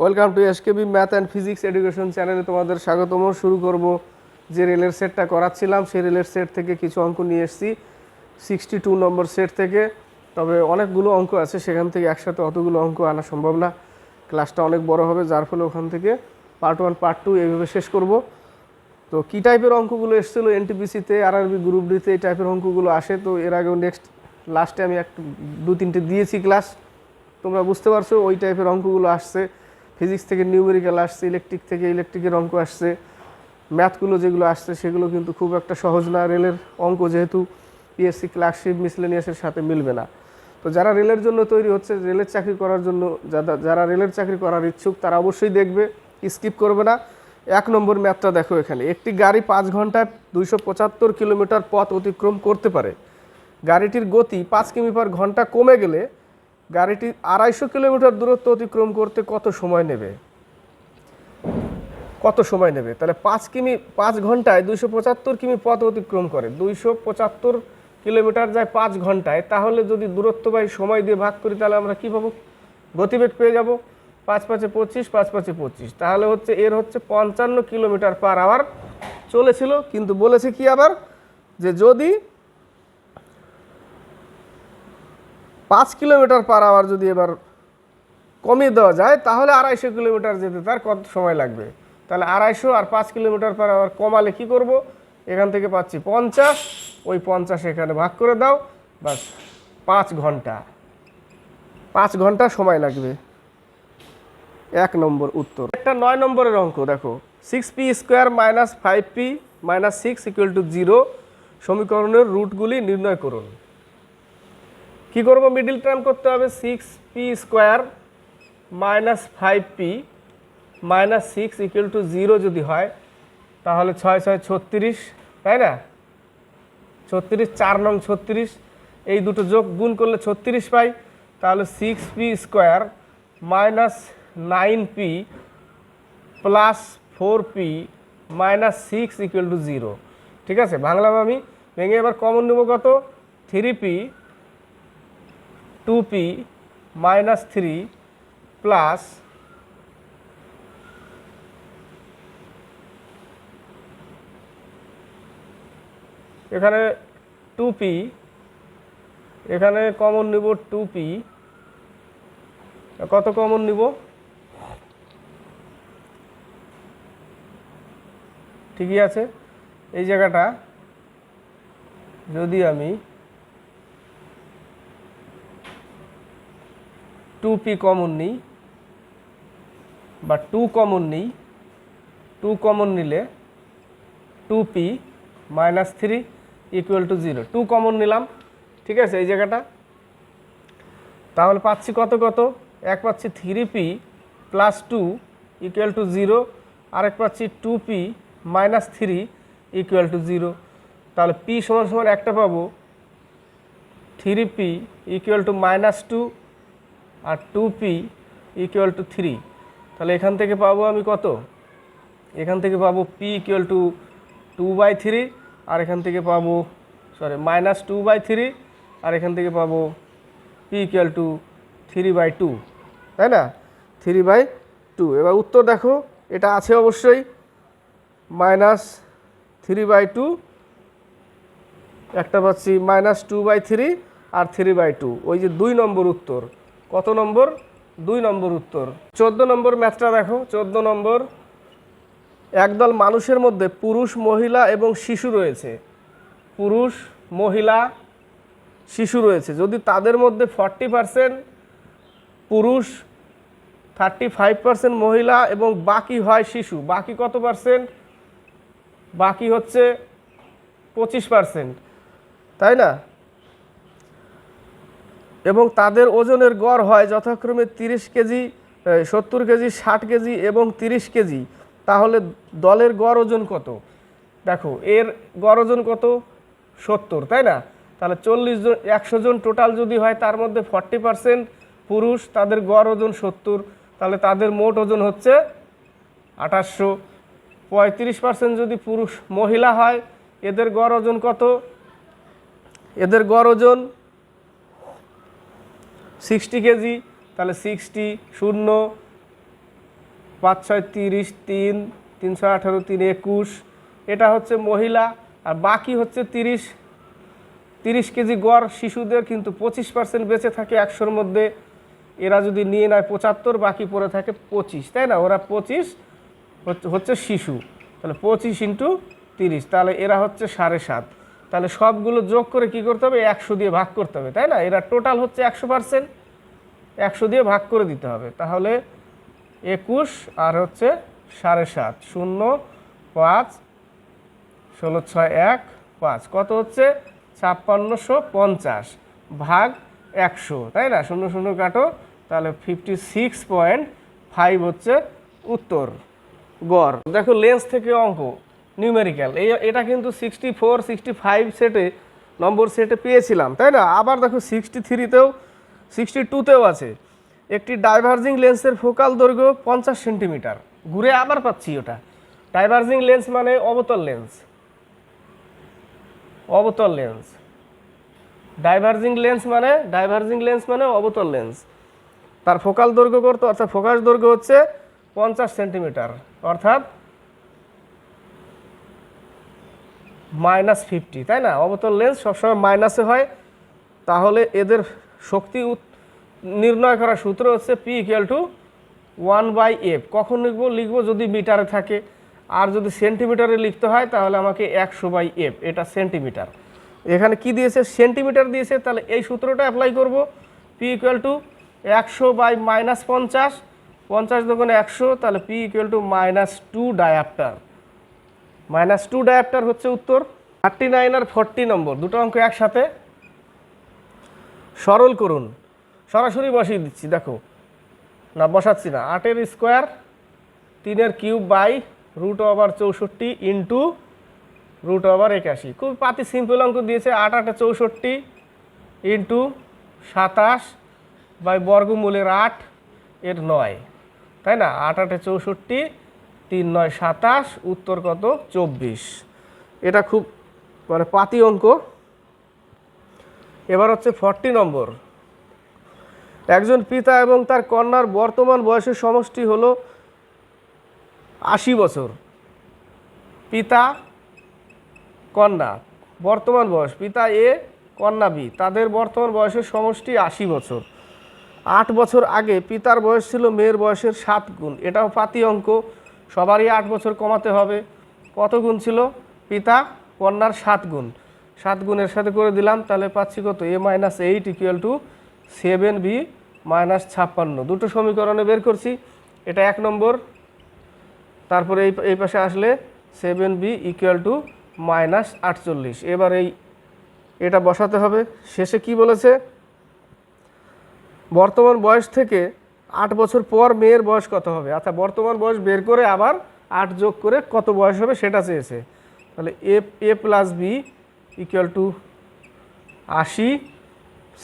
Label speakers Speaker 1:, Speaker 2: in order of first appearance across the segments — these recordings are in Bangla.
Speaker 1: Welcome to S SKB math and physics education চ্যানেলে তোমাদের স্বাগতম। শুরু করব যে রেলের সেটটা করাচ্ছিলাম, সেই রেলের সেট থেকে কিছু অঙ্ক নিয়ে এসেছি। সিক্সটি টু নম্বর সেট থেকে, তবে অনেকগুলো অঙ্ক আছে, সেখান থেকে একসাথে অতগুলো অঙ্ক আনা সম্ভব না। ক্লাসটা অনেক বড় হবে, যার ফলে ওখান থেকে পার্ট ওয়ান, পার্ট টু এইভাবে শেষ করব। তো কী টাইপের অঙ্কগুলো এসেছিল? এনটিপিসিতে আরআরবি গ্রুপ ডিতে এই টাইপের অঙ্কগুলো আসে। তো এর আগেও নেক্সট লাস্টে আমি এক, দু, তিনটে দিয়েছি ক্লাস তোমরা বুঝতে পারছ, ওই টাইপের অঙ্কগুলো আসছে। ফিজিক্স থেকে নিউমেরিক্যাল আসছে ইলেকট্রিক থেকে ইলেকট্রিকের অঙ্ক আসছে। ম্যাথগুলো যেগুলো আসছে, সেগুলো কিন্তু খুব একটা সহজ না। রেলের অঙ্ক যেহেতু পিএসসি ক্লাসশিপ মিসলেনিয়াসের সাথে মিলবে না। তো যারা রেলের জন্য তৈরি হচ্ছে রেলের চাকরি করার জন্য যারা- যারা রেলের চাকরি করার ইচ্ছুক, তারা অবশ্যই দেখবে স্কিপ করবে না। এক নম্বর ম্যাথটা দেখো এখানে। একটি গাড়ি পাঁচ ঘন্টায় দুইশো পঁচাত্তর কিলোমিটার পথ অতিক্রম করতে পারে। গাড়িটির গতি পাঁচ কিমি পার ঘণ্টা কমে গেলে গাড়িটি আড়াইশো কিলোমিটার দূরত্ব অতিক্রম করতে কত সময় নেবে? কত সময় নেবে? তাহলে পাঁচ কিমি, পাঁচ ঘন্টায় দুইশো পঁচাত্তর কিমি পথ অতিক্রম করে। দুইশো পঁচাত্তর কিলোমিটার যায় পাঁচ ঘন্টায়। তাহলে যদি দূরত্ব বাই সময় দিয়ে ভাগ করি, তাহলে আমরা কী পাবো? গতিবেগ পেয়ে যাব। পাঁচ পাঁচে পঁচিশ, পাঁচ পাঁচে পঁচিশ। তাহলে হচ্ছে এর হচ্ছে পঞ্চান্ন কিলোমিটার পার আওয়ার চলেছিল। কিন্তু বলেছে কি আবার? যে যদি পাঁচ কিলোমিটার পার আওয়ার যদি এবার কমিয়ে দেওয়া যায়, তাহলে আড়াইশো কিলোমিটার যেতে তার কত সময় লাগবে? তাহলে আড়াইশো আর পাঁচ কিলোমিটার পার আওয়ার কমালে কি করব? এখান থেকে পাচ্ছি পঞ্চাশ, ওই পঞ্চাশ এখানে ভাগ করে দাও বাস পাঁচ ঘণ্টা। পাঁচ ঘণ্টা সময় লাগবে। এক নম্বর উত্তর। একটা নয় নম্বরের অঙ্ক, দেখো six P square minus five P minus six equal to zero সমীকরণের রুটগুলি নির্ণয় করুন। কি করব? মিডিল টার্ম করতে হবে six P square minus five P minus six equal to zero যদি হয়, তাহলে ছয় ছয়, ছত্রিশ, তাই না? ছত্রিশ, চার নং ছত্রিশ, এই দুটো যোগ গুণ করলে ছত্রিশ পাই, তাহলে six P square minus nine P plus four P minus six equal to zero ঠিক আছে? বাংলা আমি ভেঙে এবার কমন নেব কত? Three P two P minus three plus এখানে টু পি এখানে কমন নিব টু পি কত কমন নিব? ঠিকই আছে। এই জায়গাটা যদি আমি টু পি কমন নিই বা টু কমন নিই টু কমন নিলে two P minus three equal to zero two common নিলাম, ঠিক আছে, এই জায়গাটা। তাহলে পাচ্ছি কত কত? এক পাচ্ছি three P plus two equal to zero আরেক পাচ্ছি two P minus three equal to zero তাহলে পি সমান সমান একটা পাবো three P equal to minus two R two P equal to three তাহলে এখান থেকে পাবো আমি কত? এখান থেকে পাবো P equal to two by three আর এখান থেকে পাবো sorry minus two by three আর এখান থেকে পাবো P equal to three by two তাই না? থ্রি বাই টু এবার উত্তর দেখো, এটা আছে অবশ্যই মাইনাস থ্রি বাই টু একটা পাচ্ছি মাইনাস টু বাই থ্রি আর থ্রি বাই টু ওই যে দুই নম্বর উত্তর। কত নম্বর? দুই নম্বর উত্তর। চোদ্দ নম্বর ম্যাথটা দেখো। চোদ্দ নম্বর। একদল মানুষের মধ্যে পুরুষ, মহিলা এবং শিশু রয়েছে। পুরুষ, মহিলা, শিশু রয়েছে। যদি তাদের মধ্যে ফর্টি পার্সেন্ট পুরুষ, থার্টি ফাইভ পার্সেন্ট মহিলা এবং বাকি হয় শিশু, বাকি কত পার্সেন্ট? বাকি হচ্ছে পঁচিশ পার্সেন্ট। তাই না? এবং তাদের ওজনের গড় হয় যথাক্রমে তিরিশ কেজি সত্তর কেজি, ষাট কেজি এবং তিরিশ কেজি। তাহলে দলের গড় ওজন কত? দেখো, এর গড় ওজন কত? সত্তর, তাই না? তাহলে চল্লিশ জন, একশো জন টোটাল যদি হয়, তার মধ্যে ফর্টি পার্সেন্ট পুরুষ, তাদের গড় ওজন সত্তর। তাহলে তাদের মোট ওজন হচ্ছে আঠাশশো। পঁয়ত্রিশ পার্সেন্ট যদি পুরুষ মহিলা হয়, এদের গড় ওজন কত? এদের গড় ওজন সিক্সটি কেজি, তাহলে সিক্সটি শূন্য, পাঁচ ছয় তিরিশ, তিন তিনশো আঠারো, তিন একুশ। এটা হচ্ছে মহিলা, আর বাকি হচ্ছে তিরিশ। তিরিশ কেজি গড় শিশুদের কিন্তু পঁচিশ পার্সেন্ট বেঁচে থাকে একশোর মধ্যে। এরা যদি নিয়ে নেয় পঁচাত্তর, বাকি পড়ে থাকে পঁচিশ, তাই না? ওরা পঁচিশ হচ্ছে- শিশু, তাহলে পঁচিশ ইন্টু তিরিশ, তাহলে এরা হচ্ছে সাড়ে সাত। তাহলে সবগুলো যোগ করে কি করতে হবে? একশো দিয়ে ভাগ করতে হবে, তাই না? এরা টোটাল হচ্ছে একশো পার্সেন্ট একশো দিয়ে ভাগ করে দিতে হবে। তাহলে একুশ আর হচ্ছে সাড়ে সাত, শূন্য, পাঁচ, ষোলো, ছয়, এক, পাঁচ। কত হচ্ছে? ছাপ্পান্নশো পঞ্চাশ ভাগ একশো, তাই না? শূন্য শূন্য কাটো, তাহলে ফিফটি সিক্স পয়েন্ট ফাইভ হচ্ছে উত্তর, গড়। দেখো লেন্স থেকে অঙ্ক। নিউমেরিক্যাল এই, এটা কিন্তু সিক্সটি ফোর সিক্সটি ফাইভ সেটে নম্বর সেটে পেয়েছিলাম, তাই না? আবার দেখো সিক্সটি থ্রিতেও সিক্সটি টুতেও আছে। একটি ডাইভার্জিং লেন্সের ফোকাল দৈর্ঘ্য পঞ্চাশ সেন্টিমিটার ঘুরে আবার পাচ্ছি ওটা। ডাইভার্জিং লেন্স মানে অবতল লেন্স অবতল লেন্স ডাইভার্জিং লেন্স মানে ডাইভার্জিং লেন্স মানে অবতল লেন্স তার ফোকাল দৈর্ঘ্য করতে অর্থাৎ ফোকাস দৈর্ঘ্য হচ্ছে পঞ্চাশ সেন্টিমিটার অর্থাৎ মাইনাস ফিফটি তাই না? অবতল লেন্স সবসময় মাইনাসে হয়। তাহলে এদের শক্তি নির্ণয় করার সূত্র হচ্ছে P equal to one by F কখন লিখব? লিখব যদি মিটারে থাকে। আর যদি সেন্টিমিটারে লিখতে হয়, তাহলে আমাকে একশো বাই এফ এটা সেন্টিমিটার এখানে কি দিয়েছে? সেন্টিমিটার দিয়েছে। তাহলে এই সূত্রটা অ্যাপ্লাই করব। পি ইকুয়াল টু একশো বাই মাইনাস পঞ্চাশ। পঞ্চাশ দোকানে একশো, তাহলে P equal to minus two dioptre minus two dioptre হচ্ছে উত্তর, থার্টি নাইন আর ফর্টি নম্বর, দুটো অঙ্ক একসাথে। সরল করুন, সরাসরি বসিয়ে দিচ্ছি, দেখো। না, বসাচ্ছি না, আটের স্কোয়ার তিনের কিউব বাই রুট ওভার চৌষট্টি ইন্টু রুট ওভার একাশি। খুব পাতি সিম্পল অঙ্ক দিয়েছে, আট আটে চৌষট্টি ইন্টু সাতাশ বাই বর্গমূলের আট এর নয়। তাই না? আট আটে চৌষট্টি তিন নয় সাতাশ, উত্তর কত? চব্বিশ। এটা খুব মানে পাতি অঙ্ক। এবার হচ্ছে ফর্টি নম্বর। একজন পিতা এবং তার কন্যার বর্তমান বয়সের সমষ্টি হল আশি বছর। পিতা, কন্যা, বর্তমান বয়স। পিতা এ, কন্যা বি। তাদের বর্তমান বয়সের সমষ্টি আশি বছর। আট বছর আগে পিতার বয়স ছিল মেয়ের বয়সের সাত গুণ। এটাও পাতি অঙ্ক। সবারই আট বছর কমাতে হবে। কত গুণ ছিল? পিতা, কন্যার সাত গুণ। সাত গুণের সাথে করে দিলাম, তাহলে পাচ্ছি কত? A minus eight equal to seven B minus ছাপ্পান্ন। দুটো সমীকরণে বের করছি। এটা এক নম্বর। তারপরে এই এই পাশে আসলে seven B equal to minus আটচল্লিশ। এবার এই, এটা বসাতে হবে। শেষে কি বলেছে? বর্তমান বয়স থেকে আট বছর পর মেয়ের বয়স কত হবে? আচ্ছা বর্তমান বয়স বের করে আবার আট যোগ করে কত বয়স হবে সেটা চেয়েছে। তাহলে A A plus B equal to আশি।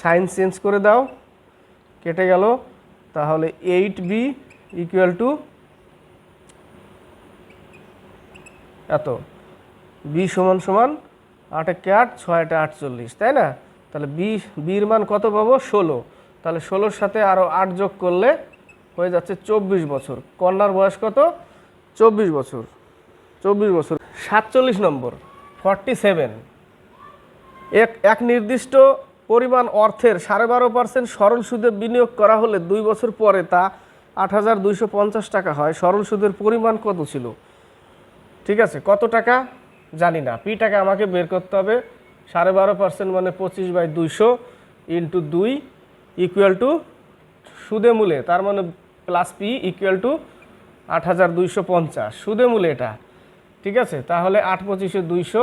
Speaker 1: সাইন চেঞ্জ করে দাও, কেটে গেল। তাহলে এইট বি ইকুয়াল টু এত। বি সমান সমান আট আটে আট ছয়টা আটচল্লিশ, তাই না? তাহলে বি, বির মান কত পাবো? ষোলো। তাহলে ষোলোর সাথে আরও আট যোগ করলে হয়ে যাচ্ছে চব্বিশ বছর। কন্যার বয়স কত? চব্বিশ বছর। চব্বিশ বছর। সাতচল্লিশ নম্বর ফর্টি সেভেন এক এক নির্দিষ্ট পরিমাণ অর্থের সাড়ে বারো পার্সেন্ট সরল সুদে বিনিয়োগ করা হলে দুই বছর পরে তা আট হাজার দুইশো পঞ্চাশ টাকা হয়। সরল সুদের পরিমাণ কত ছিল? ঠিক আছে, কত টাকা? জানি না। পি টাকা আমাকে বের করতে হবে। সাড়ে বারো পার্সেন্ট মানে পঁচিশ বাই দুইশো ইন্টু দুই ইকুয়াল টু সুদে মূলে, তার মানে প্লাস পি ইকুয়াল টু আট হাজার দুইশো পঞ্চাশ। সুদে মূলে এটা, ঠিক আছে? তাহলে আট পঁচিশে দুইশো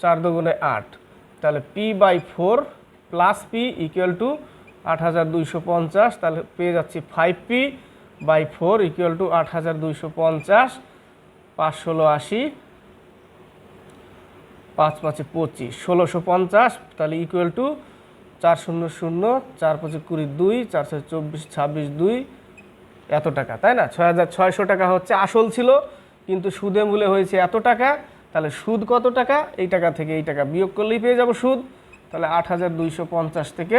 Speaker 1: চার দুগুণে আট। তাহলে P by four plus P equal to আট হাজার দুইশো পঞ্চাশ। তাহলে পেয়ে যাচ্ছি five P by four equal to আট হাজার দুইশো পঞ্চাশ। পাঁচ ষোলো আশি, পাঁচ পাঁচে পঁচিশ। ষোলোশো পঞ্চাশ, তাহলে ইকুয়াল টু চার শূন্য শূন্য, চার পাঁচে কুড়ি দুই চারশো চব্বিশ ছাব্বিশ দুই। এত টাকা, তাই না? ছয় হাজার ছয়শো টাকা হচ্ছে আসল ছিল, কিন্তু সুদে মূলে হয়েছে এত টাকা, তাহলে সুদ কত টাকা? এই টাকা থেকে এই টাকা বিয়োগ করলেই পেয়ে যাব সুদ। তাহলে আট হাজার দুইশো পঞ্চাশ থেকে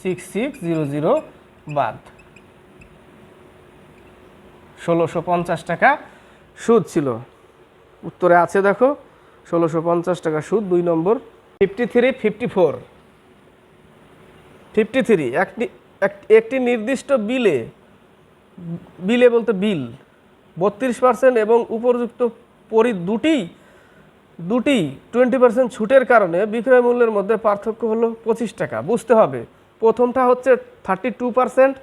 Speaker 1: সিক্স সিক্স জিরো জিরো বাদ। ষোলোশো পঞ্চাশ টাকা সুদ ছিল। উত্তরে আছে দেখো, ষোলোশো পঞ্চাশ টাকা সুদ, দুই নম্বর। Fifty three fifty four fifty three একটি এক- একটি নির্দিষ্ট বিলে বিলে বলতে বিল, বত্রিশ পার্সেন্ট এবং উপযুক্ত পরি দুটি দুটি টোয়েন্টি পার্সেন্ট ছুটের কারণে বিক্রয় মূল্যের মধ্যে পার্থক্য হলো পঁচিশ টাকা। বুঝতে হবে, প্রথমটা হচ্ছে থার্টি টু পার্সেন্ট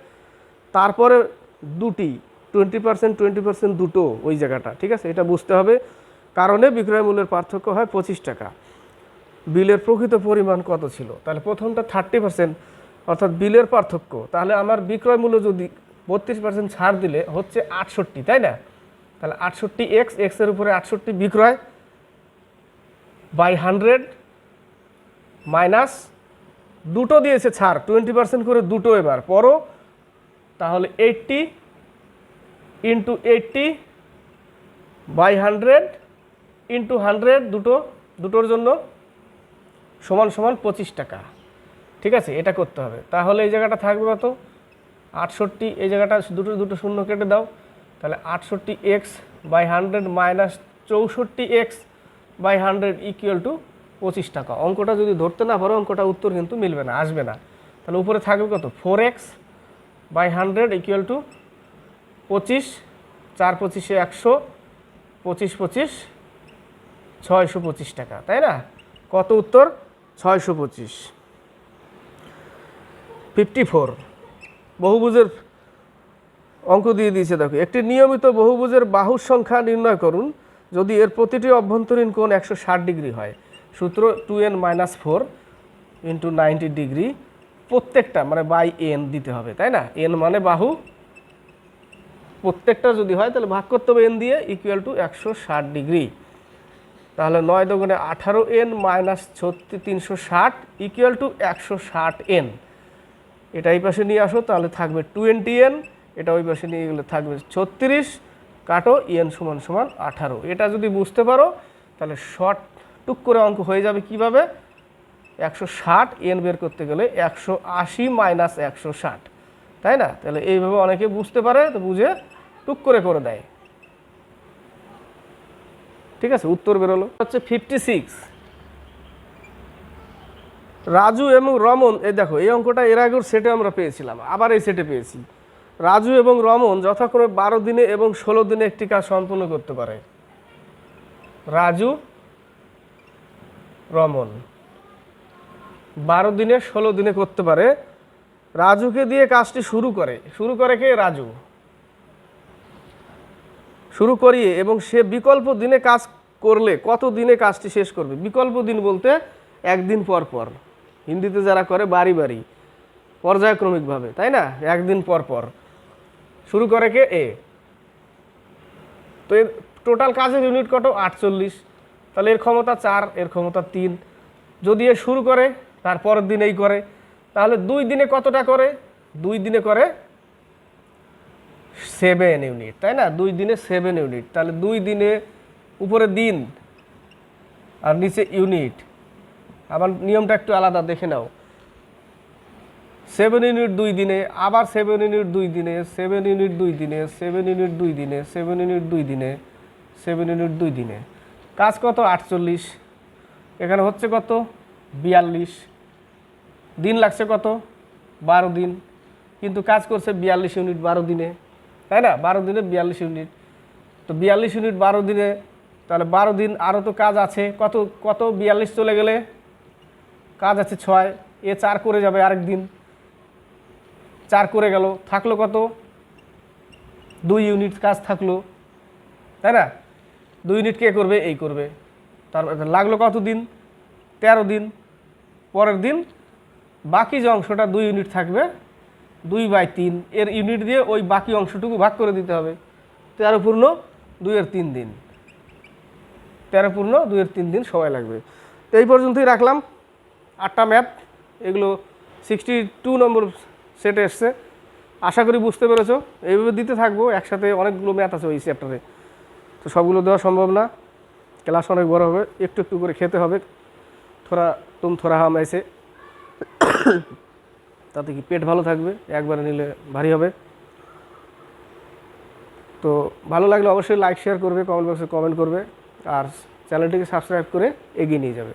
Speaker 1: তারপরে দুটি টোয়েন্টি পার্সেন্ট টোয়েন্টি পার্সেন্ট দুটো ওই জায়গাটা, ঠিক আছে? এটা বুঝতে হবে, কারণে বিক্রয় মূল্যের পার্থক্য হয় পঁচিশ টাকা। বিলের প্রকৃত পরিমাণ কত ছিল? তাহলে প্রথমটা থার্টি পার্সেন্ট অর্থাৎ বিলের পার্থক্য, তাহলে আমার বিক্রয় মূল্য যদি বত্রিশ পার্সেন্ট ছাড় দিলে হচ্ছে আটষট্টি, তাই না? তাহলে আটষট্টি এক্স এক্সের উপরে আটষট্টি বিক্রয় বাই হান্ড্রেড মাইনাস দুটো দিয়েছে ছাড় টোয়েন্টি পার্সেন্ট করে দুটো এবার পরও তাহলে eighty into eighty by hundred into hundred দুটো, দুটোর জন্য সমান সমান পঁচিশ টাকা। ঠিক আছে, এটা করতে হবে। তাহলে এই জায়গাটা থাকবে কত? আটষট্টি, এই জায়গাটা দুটো দুটো শূন্য কেটে দাও। তাহলে আটষট্টি এক্স বাই হান্ড্রেড মাইনাস চৌষট্টি X by hundred equal to পঁচিশ টাকা। অঙ্কটা যদি ধরতে না পারো, অঙ্কটা উত্তর কিন্তু মিলবে না, আসবে না। তাহলে উপরে থাকবে কত? Four X by hundred equal to পঁচিশ, চার পঁচিশে একশো, পঁচিশ পঁচিশ, ছয়শো পঁচিশ টাকা, তাই না? কত উত্তর? ছয়শো পঁচিশ। Fifty four. বহুভুজের অঙ্ক দিয়ে দিয়েছে দেখো। একটি নিয়মিত বহুভুজের বাহুর সংখ্যা নির্ণয় করুন, যদি এর প্রতিটি অভ্যন্তরীণ কোণ একশো ষাট ডিগ্রি হয়। সূত্র two N minus four into ninety degree প্রত্যেকটা মানে বাই এন দিতে হবে, তাই না? এন মানে বাহু। প্রত্যেকটা যদি হয়, তাহলে ভাগ করতে হবে এন দিয়ে ইকুয়াল টু একশো ষাট ডিগ্রি। তাহলে নয় দোকানে আঠারো এন মাইনাস ছত্রিশ, তিনশো ষাট ইকুয়াল টু একশো ষাট এন। এটা এই পাশে নিয়ে আসো, তাহলে থাকবে টোয়েন্টি এন এটা ওই পাশে নিয়ে গেলে থাকবে ছত্রিশ, কাটো এন সমান সমান আঠারো। এটা যদি বুঝতে পারো, তাহলে শর্ট টুক করে অঙ্ক হয়ে যাবে কীভাবে? একশো ষাট এন বের করতে গেলে একশো আশি মাইনাস একশো ষাট। তাই না? তাহলে এইভাবে অনেকে বুঝতে পারে, তো বুঝে টুক করে করে দেয়। ঠিক আছে? উত্তর বেরোলো। হচ্ছে ফিফটি সিক্স রাজু এবং রমন, এই দেখো, এই অঙ্কটা এর আগের সেটে আমরা পেয়েছিলাম, আবার এই সেটে পেয়েছি। রাজু এবং রমন যথাক্রমে বারো দিনে এবং ষোলো দিনে একটি কাজ সম্পূর্ণ করতে পারে। রাজু, রমন। বারো দিনে, ষোলো দিনে করতে পারে। রাজুকে দিয়ে কাজটি শুরু করে। শুরু করে কে? রাজু। শুরু করিয়ে এবং সে বিকল্প দিনে কাজ করলে কত দিনে কাজটি শেষ করবে? বিকল্প দিন বলতে একদিন পর পর। হিন্দিতে যারা করে, বাড়ি বাড়ি, পর্যায়ক্রমিকভাবে, তাই না? একদিন পর পর। শুরু করে কে? এ। তো এর টোটাল কাজের ইউনিট কত? আটচল্লিশ। তাহলে এর ক্ষমতা চার, এর ক্ষমতা তিন। যদি এ শুরু করে, তার পরের দিনেই করে। তাহলে দুই দিনে কতটা করে? দুই দিনে করে সেভেন ইউনিট তাই না? দুই দিনে সেভেন ইউনিট তাহলে দুই দিনে উপরে দিন আর নিচে ইউনিট আবার নিয়মটা একটু আলাদা, দেখে নাও। সেভেন ইউনিট দুই দিনে, আবার সেভেন ইউনিট দুই দিনে সেভেন ইউনিট দুই দিনে সেভেন ইউনিট দুই দিনে সেভেন ইউনিট দুই দিনে সেভেন ইউনিট দুই দিনে। কাজ কত? আটচল্লিশ। এখানে হচ্ছে কত? বিয়াল্লিশ। দিন লাগছে কত? বারো দিন। কিন্তু কাজ করছে বিয়াল্লিশ ইউনিট বারো দিনে। তাই না? বারো দিনে বিয়াল্লিশ ইউনিট তো বিয়াল্লিশ ইউনিট বারো দিনে, তাহলে বারো দিন আরও তো কাজ আছে। কত? কত? বিয়াল্লিশ চলে গেলে কাজ আছে ছয়, এ চার করে যাবে আরেক দিন। চার করে গেল, থাকল কত? দুই ইউনিট কাজ থাকল, তাই না? দুই ইউনিট কে করবে? এই করবে। তার লাগল কত দিন? তেরো দিন। পরের দিন বাকি যে অংশটা দুই ইউনিট থাকবে, দুই বাই তিন, এর ইউনিট দিয়ে ওই বাকি অংশটুকু ভাগ করে দিতে হবে। তেরো পূর্ণ দুইয়ের তিন দিন। তেরো পূর্ণ দুইয়ের তিন দিন সময় লাগবে। এই পর্যন্তই রাখলাম। আটটা ম্যাথ এগুলো সিক্সটি টু নম্বর সেটে এসছে। আশা করি বুঝতে পেরেছ। এইভাবে দিতে থাকব, একসাথে অনেকগুলো ম্যাথ আছে ওই চ্যাপ্টারে তো সবগুলো দেওয়া সম্ভব না। ক্লাস অনেক বড় হবে, একটু একটু করে খেতে হবে। থোড়া তুম থোড়া হাম এসে। তাতে কি পেট ভালো থাকবে? একবারে নিলে ভারী হবে। তো ভালো লাগলে অবশ্যই লাইক শেয়ার করবে কমেন্ট বক্সে কমেন্ট করবে। আর চ্যানেলটিকে সাবস্ক্রাইব করে এগিয়ে নিয়ে যাবে।